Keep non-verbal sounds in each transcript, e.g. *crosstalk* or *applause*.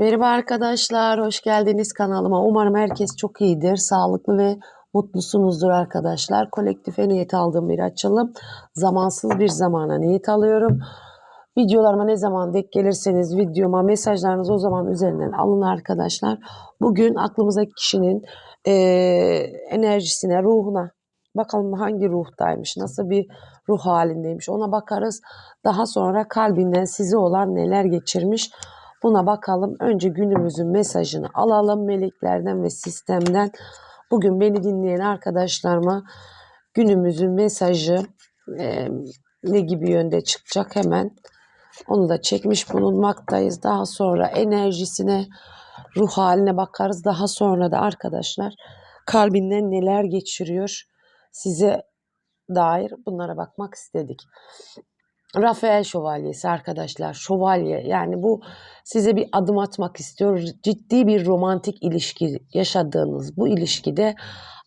Merhaba arkadaşlar, hoş geldiniz kanalıma. Umarım herkes çok iyidir, sağlıklı ve mutlusunuzdur arkadaşlar. Kolektife niyet aldığım bir açılım. Zamansız bir zamana niyet alıyorum. Videolarıma ne zaman denk gelirseniz videoma mesajlarınızı o zaman üzerinden alın arkadaşlar. Bugün aklımızdaki kişinin eee, enerjisine, ruhuna bakalım hangi ruhtaymış, nasıl bir ruh halindeymiş ona bakarız. Daha sonra kalbinden size olan neler geçirmiş Buna bakalım. Önce günümüzün mesajını alalım meleklerden ve sistemden. Bugün beni dinleyen arkadaşlarıma günümüzün mesajı e, ne gibi yönde çıkacak hemen onu da çekmiş bulunmaktayız. Daha sonra enerjisine, ruh haline bakarız. Daha sonra da arkadaşlar kalbinden neler geçiriyor size dair bunlara bakmak istedik. Rafael Şövalyesi arkadaşlar. Şövalye yani bu size bir adım atmak istiyor. Ciddi bir romantik ilişki yaşadığınız bu ilişkide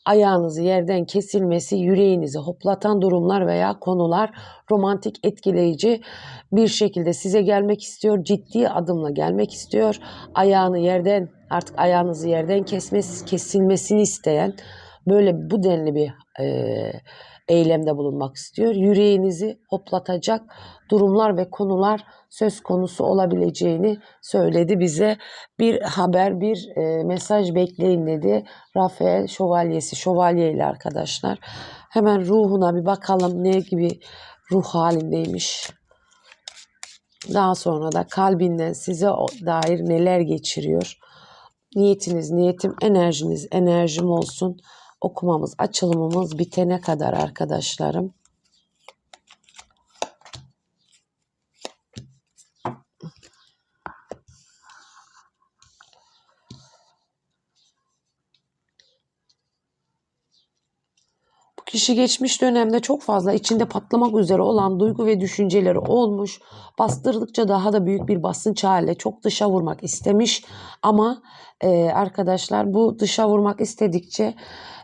ayağınızı yerden kesilmesi, yüreğinizi hoplatan durumlar veya konular romantik etkileyici bir şekilde size gelmek istiyor. Ciddi adımla gelmek istiyor. Ayağını yerden artık ayağınızı yerden kesmesi, kesilmesini isteyen böyle bu denli bir e, eylemde bulunmak istiyor. Yüreğinizi hoplatacak durumlar ve konular söz konusu olabileceğini söyledi bize. Bir haber, bir e, mesaj bekleyin dedi. Rafael Şövalyesi, Şövalye ile arkadaşlar. Hemen ruhuna bir bakalım ne gibi ruh halindeymiş. Daha sonra da kalbinden size dair neler geçiriyor. Niyetiniz, niyetim, enerjiniz, enerjim olsun okumamız, açılımımız bitene kadar arkadaşlarım. Bu kişi geçmiş dönemde çok fazla içinde patlamak üzere olan duygu ve düşünceleri olmuş. Bastırdıkça daha da büyük bir basınç haline çok dışa vurmak istemiş. Ama e, arkadaşlar bu dışa vurmak istedikçe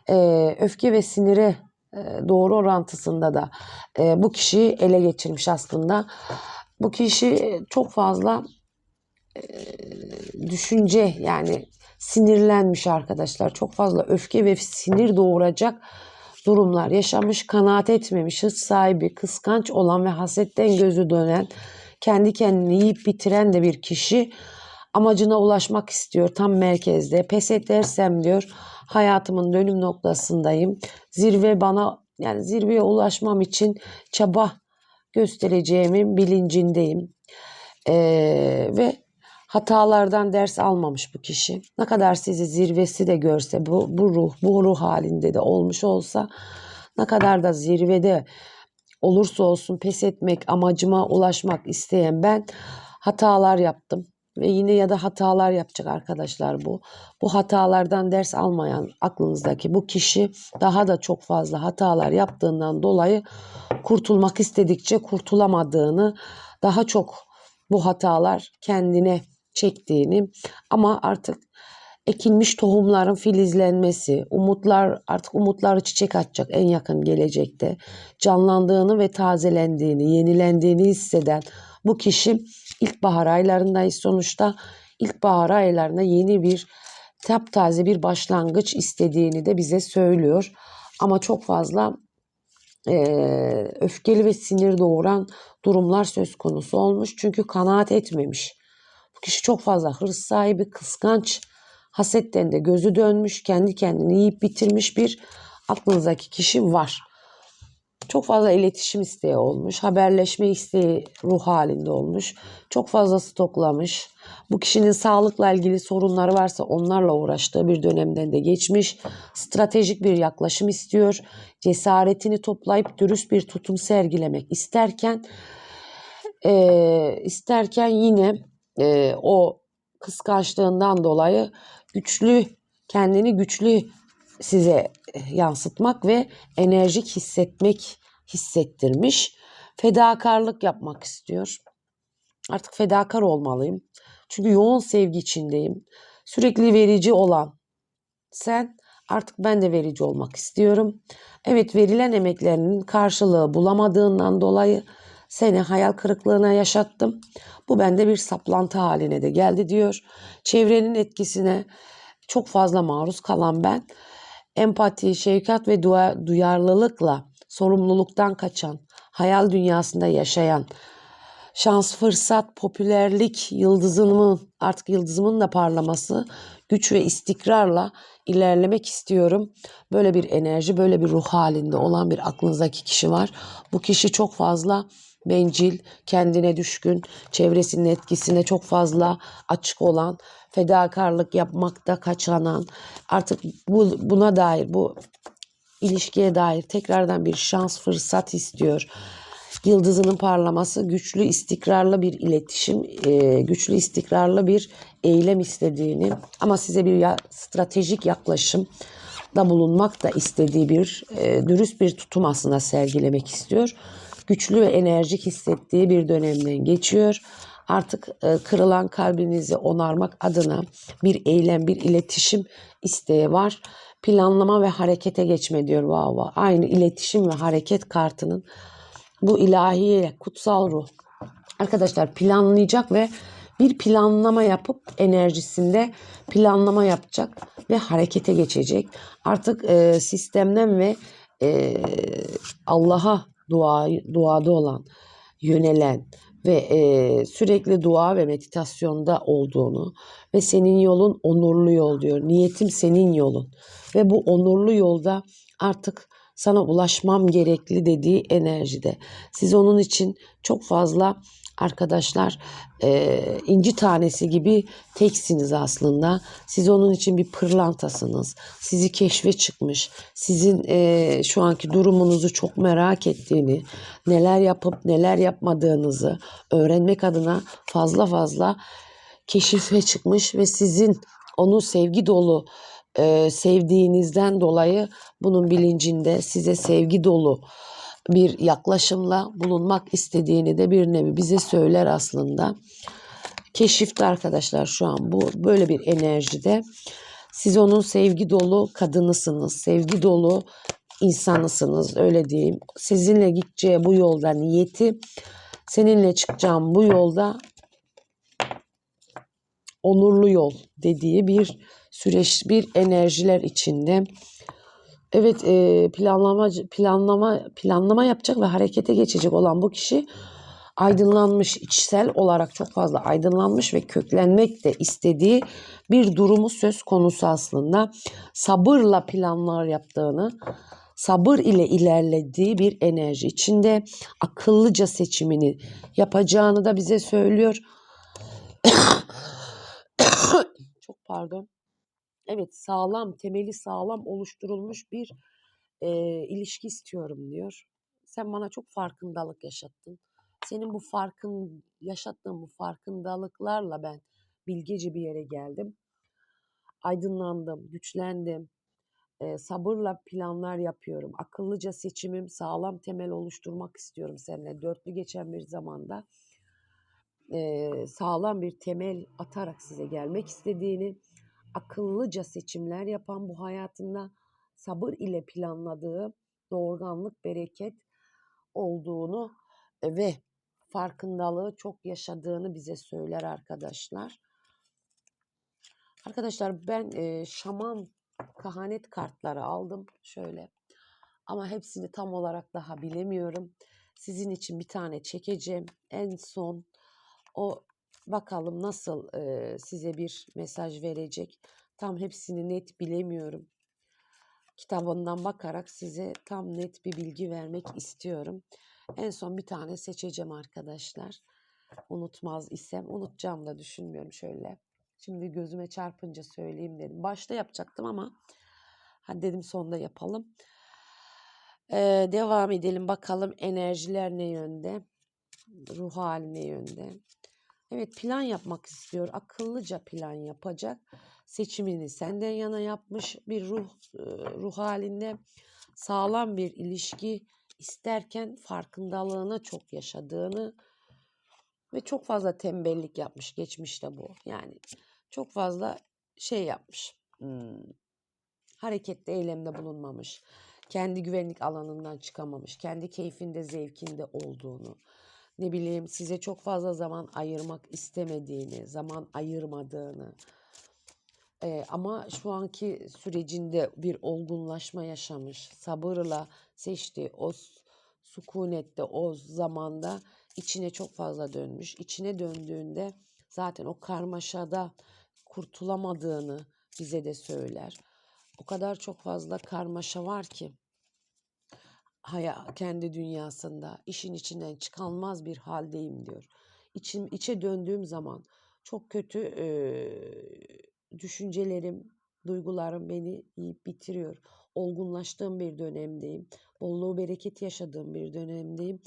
e, öfke ve siniri e, doğru orantısında da e, bu kişiyi ele geçirmiş aslında. Bu kişi çok fazla e, düşünce yani sinirlenmiş arkadaşlar. Çok fazla öfke ve sinir doğuracak durumlar yaşamış, kanaat etmemiş, hırs sahibi, kıskanç olan ve hasetten gözü dönen, kendi kendini yiyip bitiren de bir kişi amacına ulaşmak istiyor tam merkezde. Pes edersem diyor hayatımın dönüm noktasındayım. Zirve bana yani zirveye ulaşmam için çaba göstereceğimin bilincindeyim. Ee, ve hatalardan ders almamış bu kişi. Ne kadar sizi zirvesi de görse bu, bu ruh, bu ruh halinde de olmuş olsa ne kadar da zirvede olursa olsun pes etmek, amacıma ulaşmak isteyen ben hatalar yaptım ve yine ya da hatalar yapacak arkadaşlar bu. Bu hatalardan ders almayan aklınızdaki bu kişi daha da çok fazla hatalar yaptığından dolayı kurtulmak istedikçe kurtulamadığını, daha çok bu hatalar kendine çektiğini ama artık ekilmiş tohumların filizlenmesi, umutlar artık umutları çiçek açacak en yakın gelecekte. Canlandığını ve tazelendiğini, yenilendiğini hisseden bu kişi ilkbahar aylarındayız sonuçta. İlkbahar aylarında yeni bir taptaze bir başlangıç istediğini de bize söylüyor. Ama çok fazla e, öfkeli ve sinir doğuran durumlar söz konusu olmuş. Çünkü kanaat etmemiş. Bu kişi çok fazla hırs sahibi, kıskanç, hasetten de gözü dönmüş, kendi kendini yiyip bitirmiş bir aklınızdaki kişi var. Çok fazla iletişim isteği olmuş, haberleşme isteği ruh halinde olmuş. Çok fazla stoklamış. Bu kişinin sağlıkla ilgili sorunları varsa onlarla uğraştığı bir dönemden de geçmiş. Stratejik bir yaklaşım istiyor. Cesaretini toplayıp dürüst bir tutum sergilemek isterken e, isterken yine e, o kıskançlığından dolayı güçlü kendini güçlü size yansıtmak ve enerjik hissetmek hissettirmiş. Fedakarlık yapmak istiyor. Artık fedakar olmalıyım. Çünkü yoğun sevgi içindeyim. Sürekli verici olan sen artık ben de verici olmak istiyorum. Evet verilen emeklerinin karşılığı bulamadığından dolayı Seni hayal kırıklığına yaşattım. Bu bende bir saplantı haline de geldi diyor. Çevrenin etkisine çok fazla maruz kalan ben empati, şefkat ve duyarlılıkla sorumluluktan kaçan, hayal dünyasında yaşayan, şans, fırsat, popülerlik yıldızımın artık yıldızımın da parlaması, güç ve istikrarla ilerlemek istiyorum. Böyle bir enerji, böyle bir ruh halinde olan bir aklınızdaki kişi var. Bu kişi çok fazla bencil, kendine düşkün, çevresinin etkisine çok fazla açık olan, fedakarlık yapmakta kaçanan, artık bu, buna dair, bu ilişkiye dair tekrardan bir şans, fırsat istiyor. Yıldızının parlaması, güçlü, istikrarlı bir iletişim, e, güçlü, istikrarlı bir eylem istediğini ama size bir ya- stratejik yaklaşım da bulunmak da istediği bir e, dürüst bir tutum aslında sergilemek istiyor. Güçlü ve enerjik hissettiği bir dönemden geçiyor. Artık e, kırılan kalbinizi onarmak adına bir eylem, bir iletişim isteği var. Planlama ve harekete geçme diyor Vava. Aynı iletişim ve hareket kartının bu ilahi kutsal ruh. Arkadaşlar planlayacak ve bir planlama yapıp enerjisinde planlama yapacak ve harekete geçecek. Artık e, sistemden ve e, Allah'a dua duada olan, yönelen ve e, sürekli dua ve meditasyonda olduğunu ve senin yolun onurlu yol diyor. Niyetim senin yolun ve bu onurlu yolda artık sana ulaşmam gerekli dediği enerjide. Siz onun için çok fazla arkadaşlar e, inci tanesi gibi teksiniz aslında. Siz onun için bir pırlantasınız. Sizi keşfe çıkmış. Sizin e, şu anki durumunuzu çok merak ettiğini, neler yapıp neler yapmadığınızı öğrenmek adına fazla fazla keşife çıkmış ve sizin onu sevgi dolu e, sevdiğinizden dolayı bunun bilincinde size sevgi dolu bir yaklaşımla bulunmak istediğini de bir nevi bize söyler aslında. Keşifte arkadaşlar şu an bu böyle bir enerjide. Siz onun sevgi dolu kadınısınız, sevgi dolu insanısınız öyle diyeyim. Sizinle gideceği bu yolda niyeti, seninle çıkacağım bu yolda onurlu yol dediği bir süreç, bir enerjiler içinde. Evet e, planlama planlama planlama yapacak ve harekete geçecek olan bu kişi aydınlanmış içsel olarak çok fazla aydınlanmış ve köklenmek de istediği bir durumu söz konusu aslında. Sabırla planlar yaptığını, sabır ile ilerlediği bir enerji içinde akıllıca seçimini yapacağını da bize söylüyor. *coughs* çok pardon. Evet sağlam, temeli sağlam oluşturulmuş bir e, ilişki istiyorum diyor. Sen bana çok farkındalık yaşattın. Senin bu farkın, yaşattığın bu farkındalıklarla ben bilgece bir yere geldim. Aydınlandım, güçlendim. E, sabırla planlar yapıyorum. Akıllıca seçimim, sağlam temel oluşturmak istiyorum seninle. Dörtlü geçen bir zamanda e, sağlam bir temel atarak size gelmek istediğini, akıllıca seçimler yapan bu hayatında sabır ile planladığı doğurganlık, bereket olduğunu e, ve farkındalığı çok yaşadığını bize söyler arkadaşlar. Arkadaşlar ben e, şaman kahanet kartları aldım şöyle. Ama hepsini tam olarak daha bilemiyorum. Sizin için bir tane çekeceğim. En son o bakalım nasıl e, size bir mesaj verecek. Tam hepsini net bilemiyorum. Kitabından bakarak size tam net bir bilgi vermek istiyorum. En son bir tane seçeceğim arkadaşlar. Unutmaz isem unutacağım da düşünmüyorum şöyle. Şimdi gözüme çarpınca söyleyeyim dedim. Başta yapacaktım ama hadi dedim sonda yapalım. Ee, devam edelim bakalım enerjiler ne yönde? Ruh hali ne yönde? Evet plan yapmak istiyor. Akıllıca plan yapacak. Seçimini senden yana yapmış bir ruh e, ruh halinde sağlam bir ilişki isterken farkındalığına çok yaşadığını ve çok fazla tembellik yapmış geçmişte bu. Yani çok fazla şey yapmış. Hmm, harekette, eylemde bulunmamış. Kendi güvenlik alanından çıkamamış. Kendi keyfinde, zevkinde olduğunu ne bileyim size çok fazla zaman ayırmak istemediğini, zaman ayırmadığını, Eee, ama şu anki sürecinde bir olgunlaşma yaşamış, sabırla seçtiği o sükunette, o zamanda içine çok fazla dönmüş. İçine döndüğünde zaten o karmaşada kurtulamadığını bize de söyler. O kadar çok fazla karmaşa var ki haya, kendi dünyasında işin içinden çıkılmaz bir haldeyim diyor. İçim içe döndüğüm zaman çok kötü eee, düşüncelerim, duygularım beni yiyip bitiriyor. Olgunlaştığım bir dönemdeyim. Bolluğu bereket yaşadığım bir dönemdeyim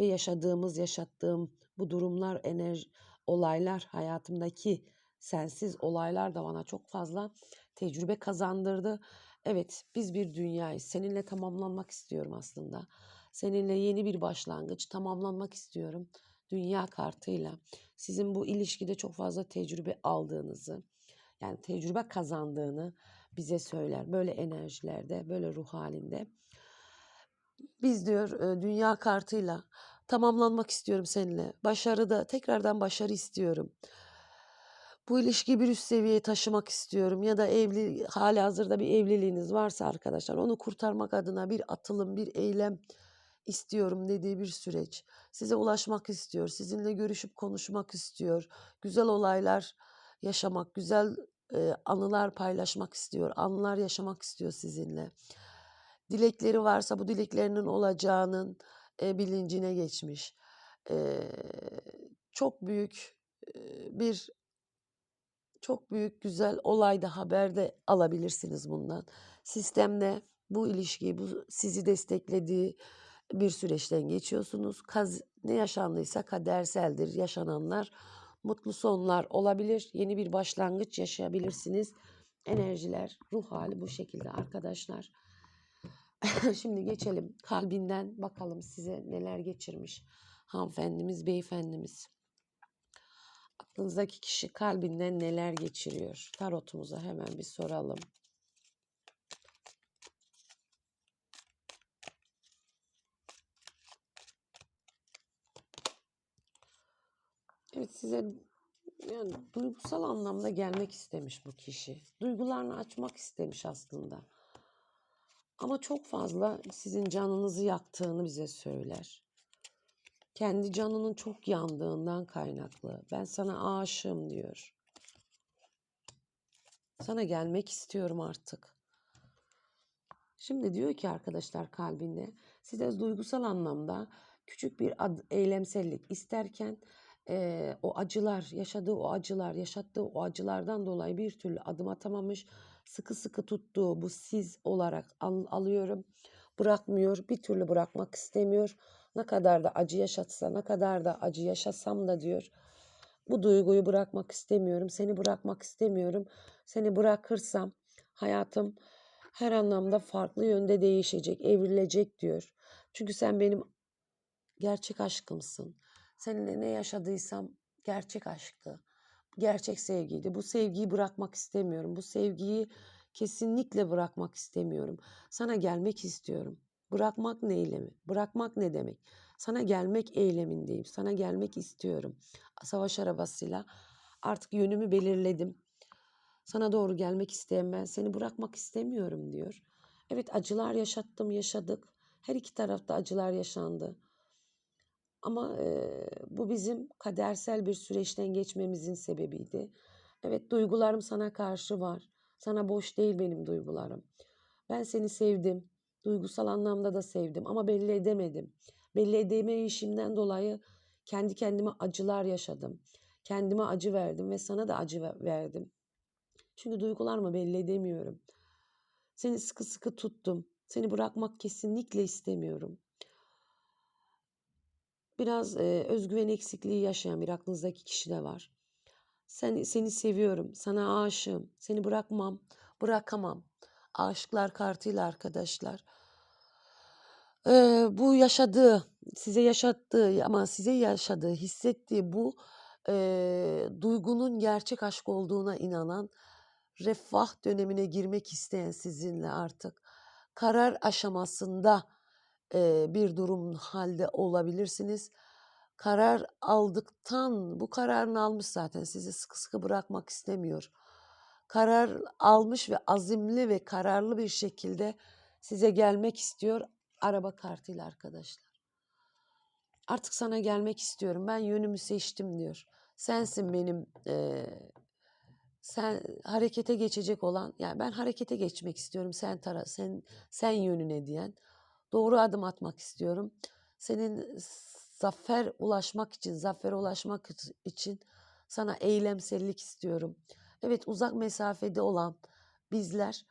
ve yaşadığımız, yaşattığım bu durumlar, enerji, olaylar hayatımdaki sensiz olaylar da bana çok fazla tecrübe kazandırdı. Evet, biz bir dünyayız. Seninle tamamlanmak istiyorum aslında. Seninle yeni bir başlangıç tamamlanmak istiyorum. Dünya kartıyla. Sizin bu ilişkide çok fazla tecrübe aldığınızı, yani tecrübe kazandığını bize söyler. Böyle enerjilerde, böyle ruh halinde. Biz diyor e, dünya kartıyla tamamlanmak istiyorum seninle. Başarıda tekrardan başarı istiyorum. Bu ilişkiyi bir üst seviyeye taşımak istiyorum ya da evli hali hazırda bir evliliğiniz varsa arkadaşlar onu kurtarmak adına bir atılım, bir eylem istiyorum dediği bir süreç. Size ulaşmak istiyor, sizinle görüşüp konuşmak istiyor. Güzel olaylar yaşamak, güzel e, anılar paylaşmak istiyor, anılar yaşamak istiyor sizinle. Dilekleri varsa bu dileklerinin olacağının e, bilincine geçmiş. E, çok büyük e, bir çok büyük güzel olayda haber de alabilirsiniz bundan. Sistemde bu ilişkiyi, bu sizi desteklediği bir süreçten geçiyorsunuz. Kaz, ne yaşandıysa kaderseldir. Yaşananlar mutlu sonlar olabilir. Yeni bir başlangıç yaşayabilirsiniz. Enerjiler, ruh hali bu şekilde arkadaşlar. *laughs* Şimdi geçelim kalbinden bakalım size neler geçirmiş hanımefendimiz, beyefendimiz. Aklınızdaki kişi kalbinden neler geçiriyor? Tarotumuza hemen bir soralım. Evet size yani duygusal anlamda gelmek istemiş bu kişi. Duygularını açmak istemiş aslında. Ama çok fazla sizin canınızı yaktığını bize söyler. Kendi canının çok yandığından kaynaklı. Ben sana aşığım diyor. Sana gelmek istiyorum artık. Şimdi diyor ki arkadaşlar kalbinde size duygusal anlamda küçük bir ad, eylemsellik isterken eee, o acılar, yaşadığı o acılar, yaşattığı o acılardan dolayı bir türlü adım atamamış. Sıkı sıkı tuttuğu bu siz olarak al- alıyorum. Bırakmıyor, bir türlü bırakmak istemiyor. Ne kadar da acı yaşatsa, ne kadar da acı yaşasam da diyor. Bu duyguyu bırakmak istemiyorum. Seni bırakmak istemiyorum. Seni bırakırsam hayatım her anlamda farklı yönde değişecek, evrilecek diyor. Çünkü sen benim gerçek aşkımsın. Seninle ne yaşadıysam gerçek aşktı. Gerçek sevgiydi. Bu sevgiyi bırakmak istemiyorum. Bu sevgiyi kesinlikle bırakmak istemiyorum. Sana gelmek istiyorum. Bırakmak ne eylemi? Bırakmak ne demek? Sana gelmek eylemindeyim. Sana gelmek istiyorum. Savaş arabasıyla artık yönümü belirledim. Sana doğru gelmek isteyen ben seni bırakmak istemiyorum diyor. Evet acılar yaşattım, yaşadık. Her iki tarafta acılar yaşandı. Ama eee, bu bizim kadersel bir süreçten geçmemizin sebebiydi. Evet duygularım sana karşı var. Sana boş değil benim duygularım. Ben seni sevdim. Duygusal anlamda da sevdim ama belli edemedim. Belli edemeyişimden dolayı kendi kendime acılar yaşadım. Kendime acı verdim ve sana da acı ve- verdim. Çünkü duygularımı belli edemiyorum. Seni sıkı sıkı tuttum. Seni bırakmak kesinlikle istemiyorum. Biraz e, özgüven eksikliği yaşayan bir aklınızdaki kişi de var. Sen, seni seviyorum, sana aşığım, seni bırakmam, bırakamam. Aşıklar kartıyla arkadaşlar. Ee, bu yaşadığı, size yaşattığı ama size yaşadığı, hissettiği bu e, duygunun gerçek aşk olduğuna inanan, refah dönemine girmek isteyen sizinle artık karar aşamasında e, bir durum halde olabilirsiniz. karar aldıktan bu kararını almış zaten sizi sıkı sıkı bırakmak istemiyor. Karar almış ve azimli ve kararlı bir şekilde size gelmek istiyor araba kartıyla arkadaşlar. Artık sana gelmek istiyorum. Ben yönümü seçtim diyor. Sensin benim eee, sen harekete geçecek olan yani ben harekete geçmek istiyorum. Sen tara sen sen yönüne diyen doğru adım atmak istiyorum. Senin zafer ulaşmak için, zafere ulaşmak için sana eylemsellik istiyorum. Evet uzak mesafede olan bizler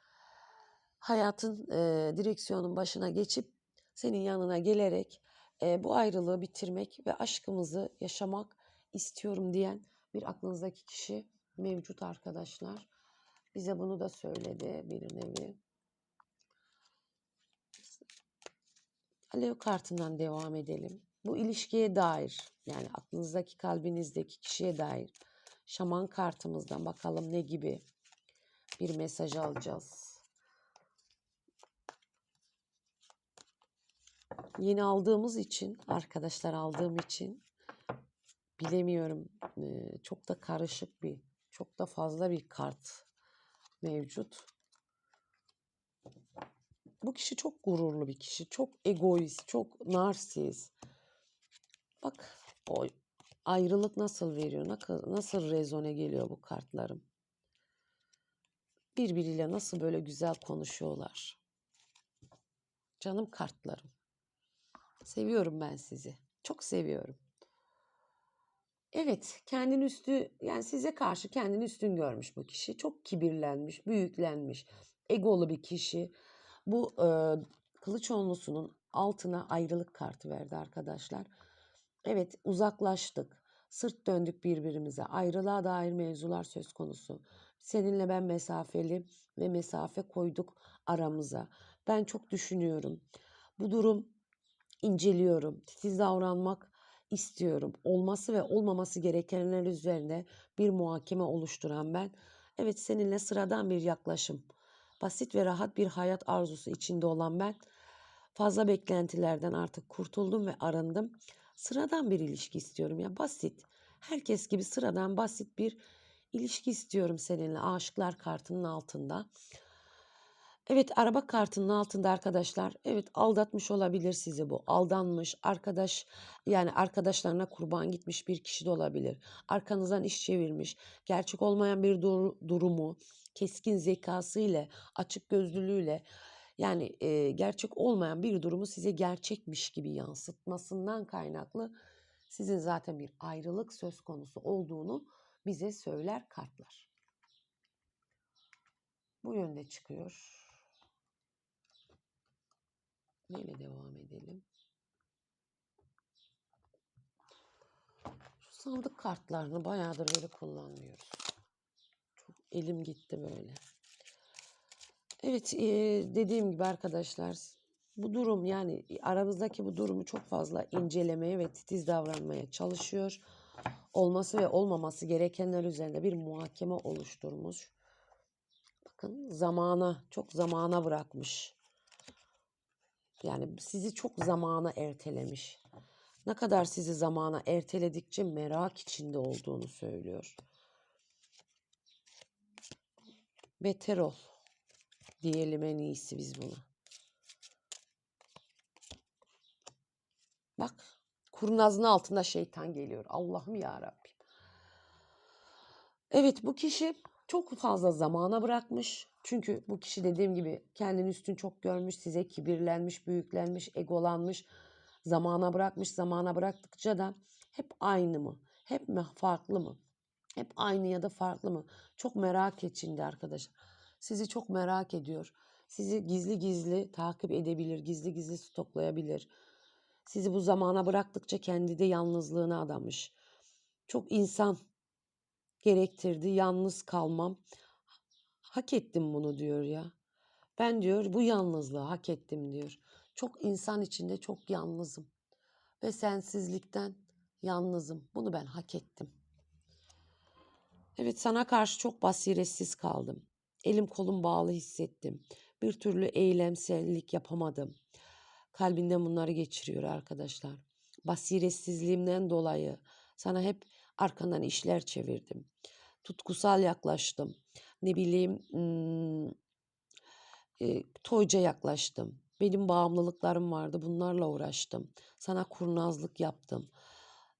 hayatın eee, direksiyonun başına geçip senin yanına gelerek eee, bu ayrılığı bitirmek ve aşkımızı yaşamak istiyorum diyen bir aklınızdaki kişi mevcut arkadaşlar. Bize bunu da söyledi bir nevi. Alev kartından devam edelim. Bu ilişkiye dair yani aklınızdaki kalbinizdeki kişiye dair şaman kartımızdan bakalım ne gibi bir mesaj alacağız. Yeni aldığımız için arkadaşlar aldığım için bilemiyorum eee, çok da karışık bir çok da fazla bir kart mevcut. Bu kişi çok gururlu bir kişi. Çok egoist, çok narsist. Bak o ayrılık nasıl veriyor, nasıl, rezone geliyor bu kartlarım. Birbiriyle nasıl böyle güzel konuşuyorlar. Canım kartlarım. Seviyorum ben sizi. Çok seviyorum. Evet, kendini üstü yani size karşı kendini üstün görmüş bu kişi. Çok kibirlenmiş, büyüklenmiş, egolu bir kişi. Bu e, kılıç onlusunun altına ayrılık kartı verdi arkadaşlar. Evet, uzaklaştık. Sırt döndük birbirimize. Ayrılığa dair mevzular söz konusu. Seninle ben mesafeli ve mesafe koyduk aramıza. Ben çok düşünüyorum. Bu durum inceliyorum. Titiz davranmak istiyorum. Olması ve olmaması gerekenler üzerine bir muhakeme oluşturan ben. Evet seninle sıradan bir yaklaşım. Basit ve rahat bir hayat arzusu içinde olan ben. Fazla beklentilerden artık kurtuldum ve arındım. Sıradan bir ilişki istiyorum ya basit. Herkes gibi sıradan basit bir ilişki istiyorum seninle. Aşıklar kartının altında. Evet araba kartının altında arkadaşlar evet aldatmış olabilir sizi bu aldanmış arkadaş yani arkadaşlarına kurban gitmiş bir kişi de olabilir arkanızdan iş çevirmiş gerçek olmayan bir dur- durumu keskin zekası ile açık gözlülüğüyle yani e, gerçek olmayan bir durumu size gerçekmiş gibi yansıtmasından kaynaklı sizin zaten bir ayrılık söz konusu olduğunu bize söyler kartlar. Bu yönde çıkıyor. Neyle devam edelim? Şu sandık kartlarını bayağıdır böyle kullanmıyoruz. Çok elim gitti böyle. Evet dediğim gibi arkadaşlar bu durum yani aramızdaki bu durumu çok fazla incelemeye ve titiz davranmaya çalışıyor. Olması ve olmaması gerekenler üzerinde bir muhakeme oluşturmuş. Bakın zamana çok zamana bırakmış. Yani sizi çok zamana ertelemiş. Ne kadar sizi zamana erteledikçe merak içinde olduğunu söylüyor. Beter ol diyelim en iyisi biz buna. Bak kurnazın altında şeytan geliyor. Allah'ım ya Rabbim. Evet bu kişi çok fazla zamana bırakmış. Çünkü bu kişi dediğim gibi kendini üstün çok görmüş, size kibirlenmiş, büyüklenmiş, egolanmış, zamana bırakmış. Zamana bıraktıkça da hep aynı mı? Hep mi farklı mı? Hep aynı ya da farklı mı? Çok merak içinde arkadaşlar. Sizi çok merak ediyor. Sizi gizli gizli takip edebilir, gizli gizli stoklayabilir. Sizi bu zamana bıraktıkça kendi de yalnızlığına adamış. Çok insan gerektirdi, yalnız kalmam. Hak ettim bunu diyor ya. Ben diyor bu yalnızlığı hak ettim diyor. Çok insan içinde çok yalnızım. Ve sensizlikten yalnızım. Bunu ben hak ettim. Evet sana karşı çok basiretsiz kaldım. Elim kolum bağlı hissettim. Bir türlü eylemsellik yapamadım. Kalbinden bunları geçiriyor arkadaşlar. basiretsizliğimden dolayı sana hep arkandan işler çevirdim. Tutkusal yaklaştım. Ne bileyim e, toyca yaklaştım. Benim bağımlılıklarım vardı. Bunlarla uğraştım. Sana kurnazlık yaptım.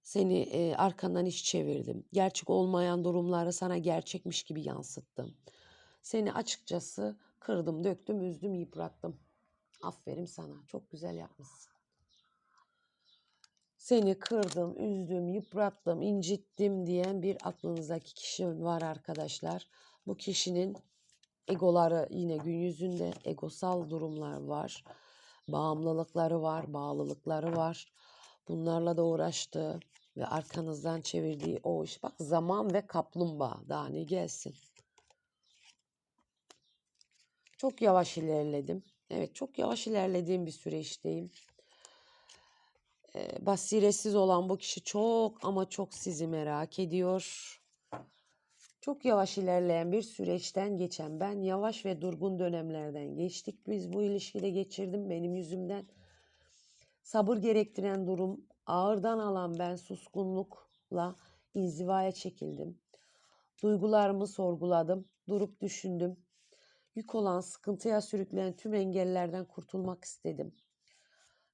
Seni e, arkandan iş çevirdim. Gerçek olmayan durumları sana gerçekmiş gibi yansıttım. Seni açıkçası kırdım, döktüm, üzdüm, yıprattım. Aferin sana. Çok güzel yapmışsın. Seni kırdım, üzdüm, yıprattım, incittim diyen bir aklınızdaki kişi var arkadaşlar. Bu kişinin egoları yine gün yüzünde egosal durumlar var. Bağımlılıkları var, bağlılıkları var. Bunlarla da uğraştı ve arkanızdan çevirdiği o iş. Bak zaman ve kaplumbağa daha ne gelsin. Çok yavaş ilerledim. Evet çok yavaş ilerlediğim bir süreçteyim. Basiretsiz olan bu kişi çok ama çok sizi merak ediyor. Çok yavaş ilerleyen bir süreçten geçen ben yavaş ve durgun dönemlerden geçtik. Biz bu ilişkide geçirdim benim yüzümden. Sabır gerektiren durum ağırdan alan ben suskunlukla inzivaya çekildim. Duygularımı sorguladım, durup düşündüm. Yük olan, sıkıntıya sürükleyen tüm engellerden kurtulmak istedim.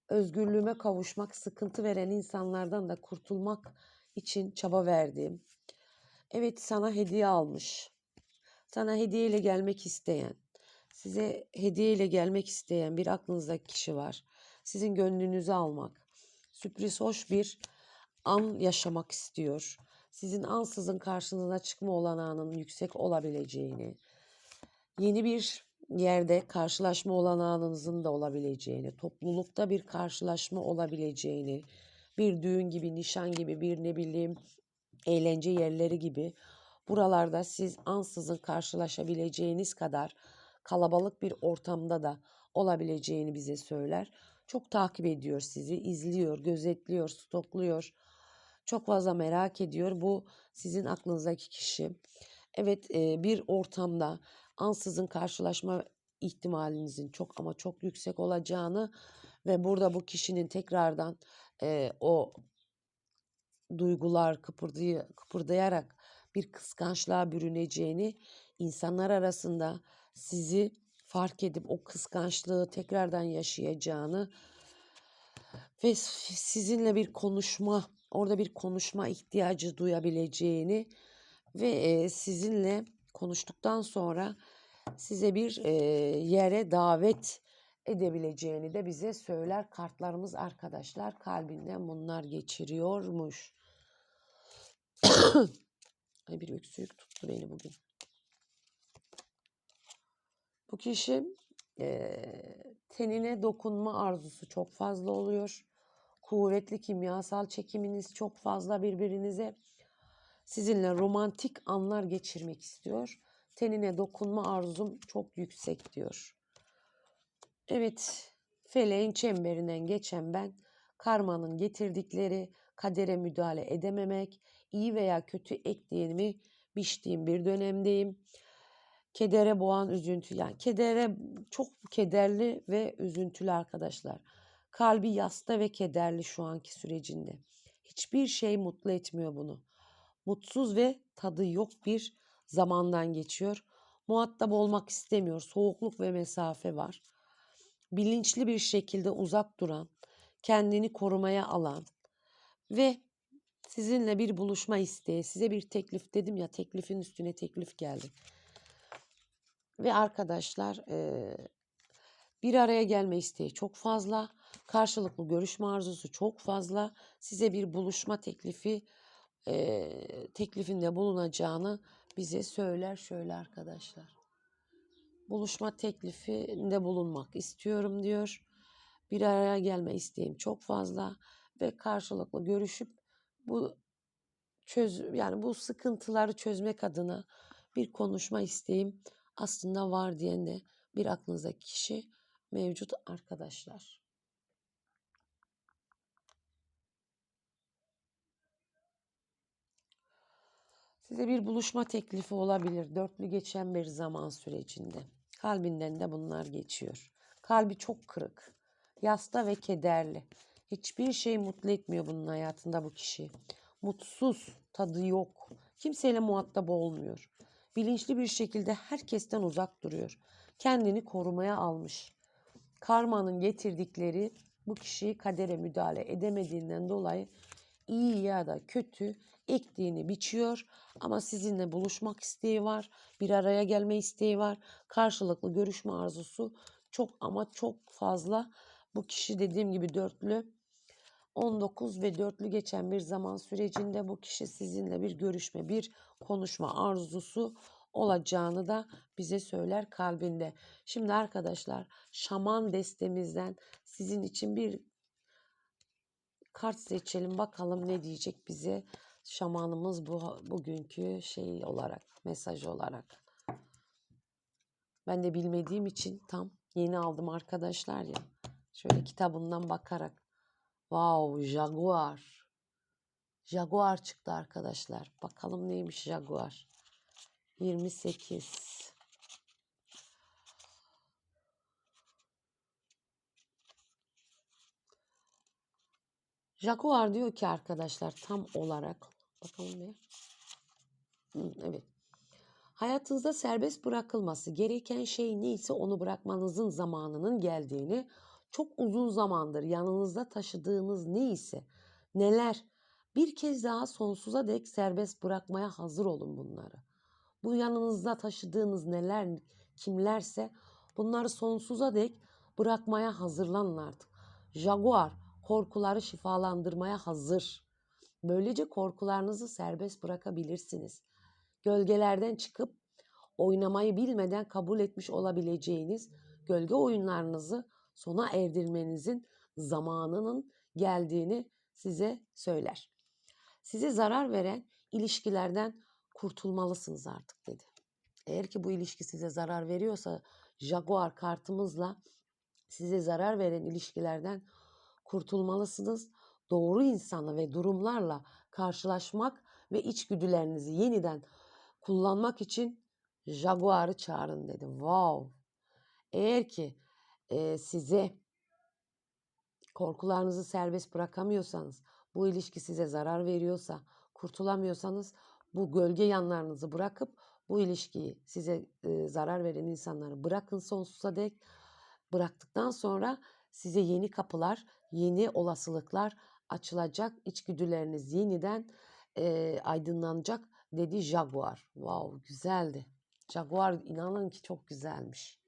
Özgürlüğüme kavuşmak, sıkıntı veren insanlardan da kurtulmak için çaba verdim. Evet sana hediye almış. Sana hediyeyle gelmek isteyen, size hediyeyle gelmek isteyen bir aklınızdaki kişi var. Sizin gönlünüzü almak, sürpriz hoş bir an yaşamak istiyor. Sizin ansızın karşınıza çıkma olanağının yüksek olabileceğini, yeni bir yerde karşılaşma olanağınızın da olabileceğini, toplulukta bir karşılaşma olabileceğini, bir düğün gibi, nişan gibi, bir ne bileyim eğlence yerleri gibi buralarda siz ansızın karşılaşabileceğiniz kadar kalabalık bir ortamda da olabileceğini bize söyler. Çok takip ediyor sizi, izliyor, gözetliyor, stokluyor. Çok fazla merak ediyor. Bu sizin aklınızdaki kişi. Evet bir ortamda ansızın karşılaşma ihtimalinizin çok ama çok yüksek olacağını ve burada bu kişinin tekrardan e, o duygular kıpırday kıpırdayarak bir kıskançlığa bürüneceğini, insanlar arasında sizi fark edip o kıskançlığı tekrardan yaşayacağını ve sizinle bir konuşma, orada bir konuşma ihtiyacı duyabileceğini ve sizinle konuştuktan sonra size bir yere davet edebileceğini de bize söyler kartlarımız arkadaşlar. Kalbinden bunlar geçiriyormuş. *coughs* Ay bir öksürük tuttu beni bugün. Bu kişi e, tenine dokunma arzusu çok fazla oluyor. Kuvvetli kimyasal çekiminiz çok fazla birbirinize. Sizinle romantik anlar geçirmek istiyor. Tenine dokunma arzum çok yüksek diyor. Evet, feleğin çemberinden geçen ben, karmanın getirdikleri kadere müdahale edememek, iyi veya kötü ektiğimi biçtiğim bir dönemdeyim. Kedere boğan üzüntü, yani kedere çok kederli ve üzüntülü arkadaşlar. Kalbi yasta ve kederli şu anki sürecinde. Hiçbir şey mutlu etmiyor bunu. Mutsuz ve tadı yok bir zamandan geçiyor. Muhatap olmak istemiyor. Soğukluk ve mesafe var bilinçli bir şekilde uzak duran, kendini korumaya alan ve sizinle bir buluşma isteği, size bir teklif dedim ya teklifin üstüne teklif geldi. Ve arkadaşlar bir araya gelme isteği çok fazla, karşılıklı görüşme arzusu çok fazla, size bir buluşma teklifi teklifinde bulunacağını bize söyler şöyle arkadaşlar buluşma teklifinde bulunmak istiyorum diyor. Bir araya gelme isteğim çok fazla ve karşılıklı görüşüp bu çöz yani bu sıkıntıları çözmek adına bir konuşma isteğim aslında var diyen de bir aklınızdaki kişi mevcut arkadaşlar. Size bir buluşma teklifi olabilir. Dörtlü geçen bir zaman sürecinde. Kalbinden de bunlar geçiyor. Kalbi çok kırık. Yasta ve kederli. Hiçbir şey mutlu etmiyor bunun hayatında bu kişi. Mutsuz, tadı yok. Kimseyle muhatap olmuyor. Bilinçli bir şekilde herkesten uzak duruyor. Kendini korumaya almış. Karmanın getirdikleri bu kişiyi kadere müdahale edemediğinden dolayı iyi ya da kötü ektiğini biçiyor ama sizinle buluşmak isteği var, bir araya gelme isteği var, karşılıklı görüşme arzusu çok ama çok fazla. Bu kişi dediğim gibi dörtlü 19 ve dörtlü geçen bir zaman sürecinde bu kişi sizinle bir görüşme, bir konuşma arzusu olacağını da bize söyler kalbinde. Şimdi arkadaşlar şaman destemizden sizin için bir kart seçelim bakalım ne diyecek bize şamanımız bu bugünkü şey olarak mesaj olarak. Ben de bilmediğim için tam yeni aldım arkadaşlar ya. Şöyle kitabından bakarak. Wow, Jaguar. Jaguar çıktı arkadaşlar. Bakalım neymiş Jaguar. 28. Jaguar diyor ki arkadaşlar tam olarak bakalım bir. Evet. Hayatınızda serbest bırakılması gereken şey neyse onu bırakmanızın zamanının geldiğini, çok uzun zamandır yanınızda taşıdığınız neyse, neler bir kez daha sonsuza dek serbest bırakmaya hazır olun bunları. Bu yanınızda taşıdığınız neler kimlerse bunları sonsuza dek bırakmaya hazırlanın artık. Jaguar korkuları şifalandırmaya hazır. Böylece korkularınızı serbest bırakabilirsiniz. Gölgelerden çıkıp oynamayı bilmeden kabul etmiş olabileceğiniz gölge oyunlarınızı sona erdirmenizin zamanının geldiğini size söyler. Size zarar veren ilişkilerden kurtulmalısınız artık dedi. Eğer ki bu ilişki size zarar veriyorsa Jaguar kartımızla size zarar veren ilişkilerden kurtulmalısınız. Doğru insanla ve durumlarla karşılaşmak ve içgüdülerinizi yeniden kullanmak için Jaguar'ı çağırın dedi. Wow. Eğer ki e, size korkularınızı serbest bırakamıyorsanız, bu ilişki size zarar veriyorsa, kurtulamıyorsanız bu gölge yanlarınızı bırakıp bu ilişkiyi size e, zarar veren insanları bırakın sonsuza dek. Bıraktıktan sonra size yeni kapılar, yeni olasılıklar açılacak. İçgüdüleriniz yeniden e, aydınlanacak dedi Jaguar. Wow güzeldi. Jaguar inanın ki çok güzelmiş.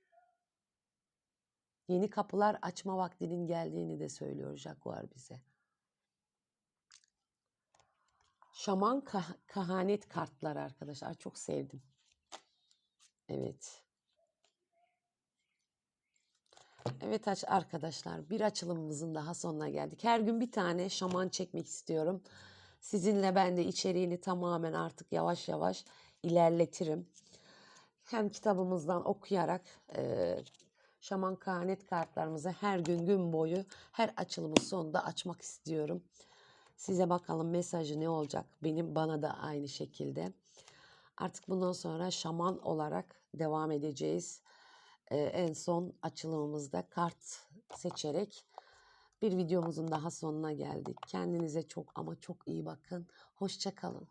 Yeni kapılar açma vaktinin geldiğini de söylüyor Jaguar bize. Şaman kah- kahanet kartları arkadaşlar. Çok sevdim. Evet. Evet arkadaşlar bir açılımımızın daha sonuna geldik. Her gün bir tane şaman çekmek istiyorum. Sizinle ben de içeriğini tamamen artık yavaş yavaş ilerletirim. Hem kitabımızdan okuyarak e, şaman kahanet kartlarımızı her gün gün boyu her açılımın sonunda açmak istiyorum. Size bakalım mesajı ne olacak? Benim bana da aynı şekilde. Artık bundan sonra şaman olarak devam edeceğiz. Ee, en son açılımımızda kart seçerek bir videomuzun daha sonuna geldik. Kendinize çok ama çok iyi bakın. Hoşça kalın.